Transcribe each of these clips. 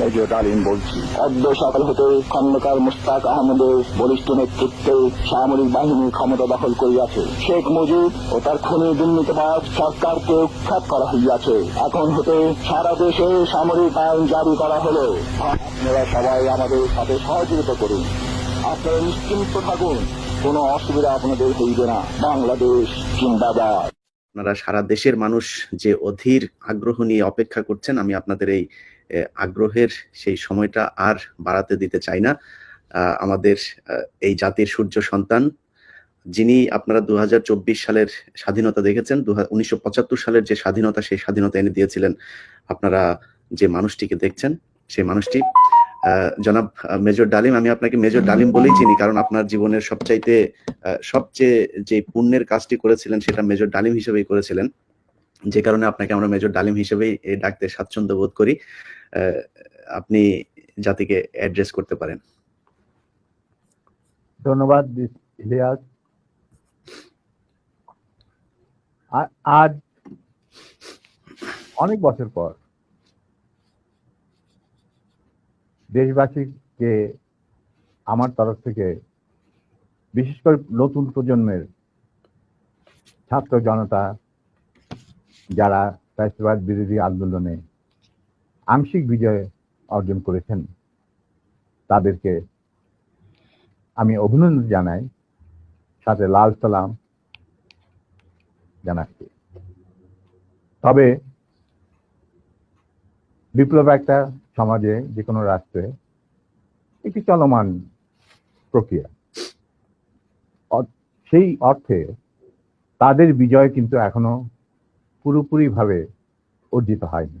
Major ডালিম বলছি। অদ্য সকাল হতে খন্দকার মুস্তাক আহমদের বলিষ্ঠ নেতৃত্বে সামরিক বাহিনী ক্ষমতা দখল করিয়াছে। শেখ মুজিব ও তার খুনি দুর্নীতিবাদ সরকারকে উৎখাত করা হইয়াছে। এখন হতে সারা দেশে সামরিক আইন জারি করা হলো। আপনারা সবাই আমাদের সাথে সহযোগিতা করুন। আপনারা নিশ্চিন্ত থাকুন, কোনো অসুবিধা আপনাদের হইবে না। বাংলাদেশ জিন্দাবাদ। আপনারা সারা দেশের মানুষ যে অধীর আগ্রহ নিয়ে অপেক্ষা করছেন, আমি আপনাদের এই আগ্রহের সেই সময়টা আর বাড়াতে দিতে চাই না। আমাদের এই জাতির সূর্য সন্তান, যিনি আপনারা দু হাজার চব্বিশ সালের স্বাধীনতা দেখেছেন উনিশশো পঁচাত্তর সালের যে স্বাধীনতা, সেই স্বাধীনতা এনে দিয়েছিলেন আপনারা যে মানুষটিকে দেখছেন, সেই মানুষটি। জনাব মেজর ডালিম, আমি আপনাকে মেজর ডালিম বলেই চিনি, কারণ আপনার জীবনের সবচাইতে সবচেয়ে যে পুণ্যের কাজটি করেছিলেন, সেটা মেজর ডালিম হিসেবেই করেছিলেন। যে কারণে আপনাকে আমরা মেজর ডালিম হিসেবেই ডাকতে স্বাচ্ছন্দ্য বোধ করি। আপনি জাতিকে অ্যাড্রেস করতে পারেন। ধন্যবাদ ইলিয়াস। আজ অনেক বছর পর দেশবাসীকে আমার তরফ থেকে, বিশেষ করে নতুন প্রজন্মের ছাত্র জনতা, যারা ফ্যাসিবাদ বিরোধী আন্দোলনে আংশিক বিজয় অর্জন করেছেন। তাদেরকে আমি অভিনন্দন জানাই, সাথে লাল সালাম জানাচ্ছি। তবে বিপ্লব একটা সমাজে যে কোনো রাষ্ট্রে, একটি চলমান প্রক্রিয়া। সেই অর্থে তাদের বিজয় কিন্তু এখনও পুরোপুরিভাবে অর্জিত হয়নি।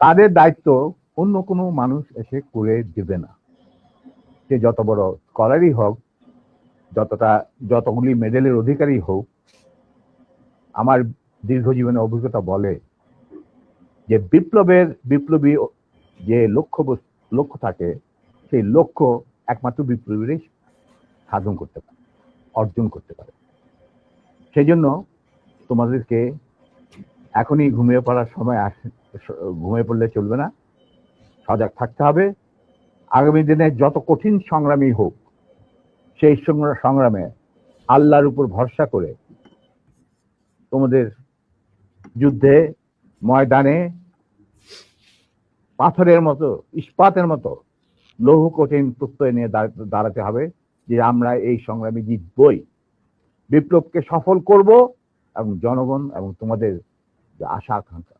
তাদের দায়িত্ব অন্য কোনো মানুষ এসে করে দেবে না। সে যত বড় স্কলারই হোক, যতটা, যতগুলি মেডেলের অধিকারী হোক, আমার দীর্ঘ জীবনের অভিজ্ঞতা বলে যে বিপ্লবের, বিপ্লবী যে লক্ষ্য লক্ষ্য থাকে, সেই লক্ষ্য একমাত্র বিপ্লবীরাই সাধন করতে পারে, অর্জন করতে পারে। সেই জন্য তোমাদেরকে এখনই ঘুমিয়ে পড়ার সময় আসে ঘুমিয়ে পড়লে চলবে না। সজাগ থাকতে হবে। আগামী দিনে যত কঠিন সংগ্রামী হোক, সেই সংগ্রা- সংগ্রামে আল্লাহর উপর ভরসা করে তোমাদের যুদ্ধে, ময়দানে পাথরের মতো, ইস্পাতের মতো লৌহ কঠিন প্রত্যয় নিয়ে দাঁড়া- দাঁড়াতে হবে যে আমরা এই সংগ্রামে জিতবই। বিপ্লবকে সফল করব এবং জনগণ এবং তোমাদের যে আশা আকাঙ্ক্ষা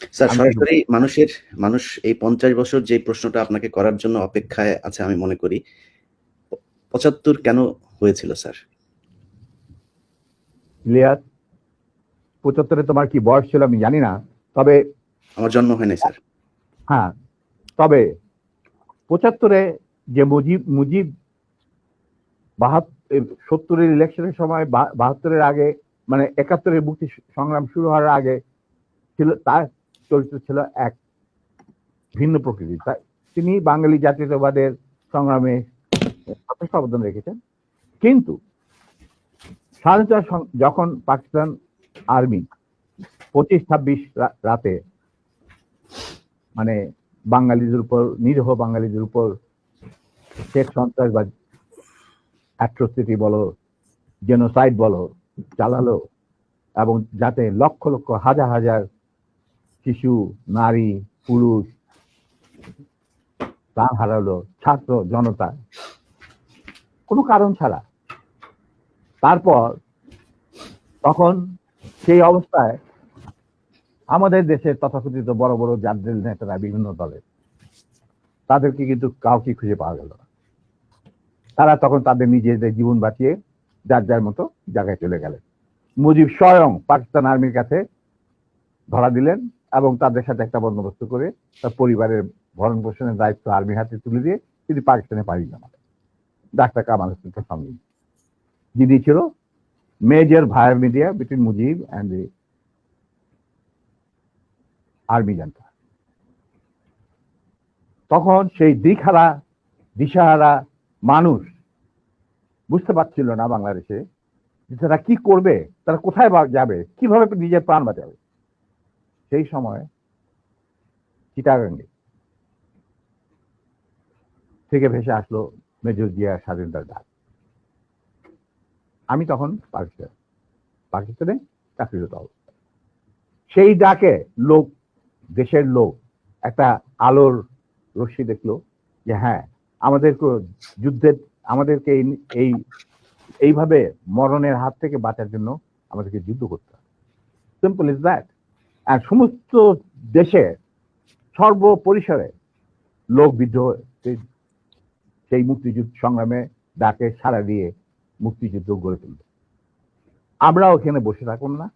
স্যার সরাসরি মানুষের মানুষ এই পঞ্চাশ বছর যে প্রশ্নটা আপনাকে করার জন্য অপেক্ষায় আছে আমি মনে করি পঁচাত্তর কেন হয়েছিল স্যার? ইলিয়াস পঁচাত্তরে তোমার কি বয়স ছিল আমি জানি না তবে আমার জন্ম হয়নি স্যার। হ্যাঁ তবে পঁচাত্তরে যে মুজিব মুজিব বাহাত্তর সত্তরের ইলেকশনের সময় বাহাত্তরের আগে মানে একাত্তরের মুক্তি সংগ্রাম শুরু হওয়ার আগে ছিল তার চরিত্র ছিল এক ভিন্ন প্রকৃতির। তাই তিনি বাঙালি জাতীয়তাবাদের সংগ্রামে যথেষ্ট অবদান রেখেছেন। কিন্তু স্বাধীনতা যখন পাকিস্তান আর্মি পঁচিশ ছাব্বিশ রাতে মানে বাঙালিদের উপর, নিরীহ বাঙালিদের উপর শেখ সন্ত্রাসবাদ অ্যাট্রোসিটি বলো, জেনোসাইড বলো, চালালো এবং যাতে লক্ষ লক্ষ হাজার হাজার শিশু, নারী, পুরুষ, প্রাণ হারালো, ছাত্র জনতা, কোনো কারণ ছাড়া। তারপর তখন সেই অবস্থায় আমাদের দেশের তথাকথিত বড় বড় জাতীয় নেতারা বিভিন্ন দলের তাদেরকে কিন্তু কাউকে খুঁজে পাওয়া গেল না। তারা তখন তাদের নিজেদের জীবন বাঁচিয়ে যার যার মতো জায়গায় চলে গেলেন। মুজিব স্বয়ং পাকিস্তান আর্মির কাছে ধরা দিলেন। এবং তাদের সাথে একটা বন্দোবস্ত করে তার পরিবারের ভরণ পোষণের দায়িত্ব আর্মির হাতে তুলে দিয়ে তিনি পাকিস্তানে পাড়ি জমালেন ডাক্তার কামাল হোসেনকে নিয়ে। যিনি ছিল major via media between Mujib and the army junta তখন সেই দিকহারা, দিশাহারা মানুষ বুঝতে পারছিল না বাংলাদেশে যে তারা কি করবে, তারা কোথায় যাবে, কীভাবে নিজের প্রাণ বাঁচাবে। সেই সময় চিটাগাঙ্গে থেকে ভেসে আসলো মেজর জিয়া স্বাধীনতার ডাক আমি তখন পাকিস্তান, পাকিস্তানে চাকরিরত অবস্থা সেই ডাকে লোক, দেশের লোক, একটা আলোর রশ্মি দেখল যে হ্যাঁ আমাদের যুদ্ধের আমাদেরকে এই- এই, এইভাবে মরণের হাত থেকে বাঁচার জন্য আমাদেরকে যুদ্ধ করতে হবে। সিম্পল ইজ দ্যাট সমস্ত দেশে সর্বপরিসরে লোক বিদ্রোহ সেই- মুক্তিযুদ্ধ সংগ্রামে ডাকে সাড়া দিয়ে মুক্তিযুদ্ধ গড়ে তুলবে আমরা ওখানে বসে থাকুন না।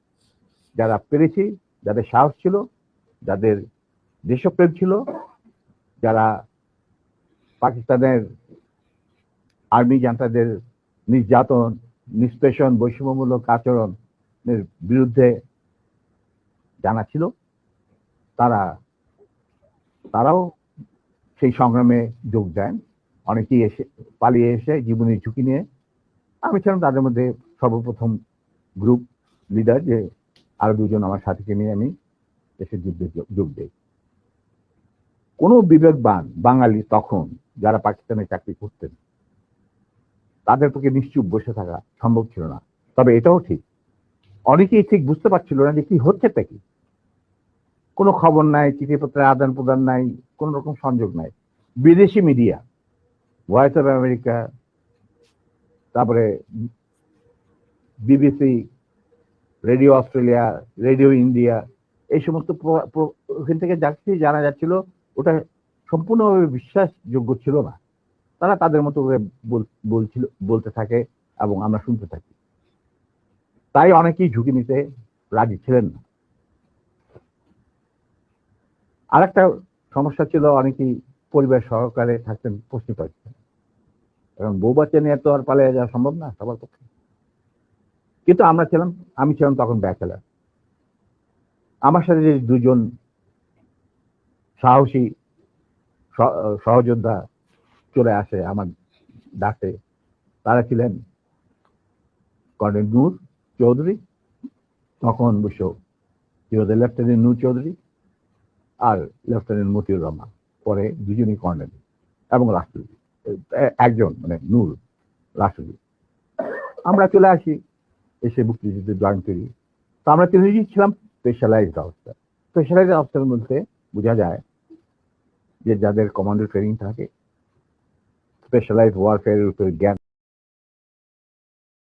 যারা পেরেছি, যাদের সাহস ছিল, যাদের দেশপ্রেম ছিল, যারা পাকিস্তানের আর্মি জান্তাদের নির্যাতন, নিষ্পেষণ, বৈষম্যমূলক আচরণের বিরুদ্ধে জানা ছিল, তারা, তারাও সেই সংগ্রামে যোগ দেন। অনেকেই এসে, পালিয়ে এসে জীবনের ঝুঁকি নিয়ে। আমি ছিলাম তাদের মধ্যে সর্বপ্রথম গ্রুপ লিডার যে আরও দুজন আমার সাথীকে নিয়ে আমি এসে যুদ্ধে যোগ- দেই। কোনো বিবেকবান বাঙালি তখন যারা পাকিস্তানে চাকরি করতেন, তাদের পক্ষে নিশ্চুপ বসে থাকা সম্ভব ছিল না। তবে এটাও ঠিক। অনেকেই ঠিক বুঝতে পারছিল না যে কি হচ্ছেটা কি। কোনো খবর নাই চিঠিপত্রের আদান প্রদান নাই, কোনো রকম সংযোগ নাই। বিদেশি মিডিয়া ভয়েস অফ আমেরিকা তারপরে BBC radio Australia radio India এই সমস্ত ওখান থেকে যা কিছু জানা যাচ্ছিল, ওটা সম্পূর্ণভাবে বিশ্বাসযোগ্য ছিল না। তারা তাদের মতো করে বলছিল, বলতে থাকে এবং আমরা শুনতে থাকি। তাই অনেকেই ঝুঁকি নিতে রাজি ছিলেন না। আরেকটা সমস্যা ছিল, অনেকেই পরিবার সহকারে থাকতেন পশ্চিম পাকিস্তান। এখন বউ বাচ্চা নিয়ে তো আর পালিয়ে যাওয়া সম্ভব না সবার পক্ষে। কিন্তু আমরা ছিলাম, আমি ছিলাম তখন ব্যাচেলার। আমার সাথে যে দুজন সাহসী সহযোদ্ধা চলে আসে আমার ডাকে, তারা ছিলেন কর্নেল নূর চৌধুরী, তখন অবশ্য লেফটেন্যান্ট নূর চৌধুরী আর লেফটেন্যান্ট মতিউর রহমান, পরে দুজনই কর্নেল এবং রাষ্ট্রপতি একজন মানে নূর রাষ্ট্রপতি। আমরা চলে আসি এসে মুক্তিযুদ্ধে জয়েন করি তো আমরা তিনজনই ছিলাম স্পেশালাইজড অবস্থা স্পেশালাইজড অবস্থার মধ্যে বোঝা যায় যে যাদের কমান্ডো ট্রেনিং থাকে স্পেশালাইজড ওয়ারফেয়ারের উপর জ্ঞান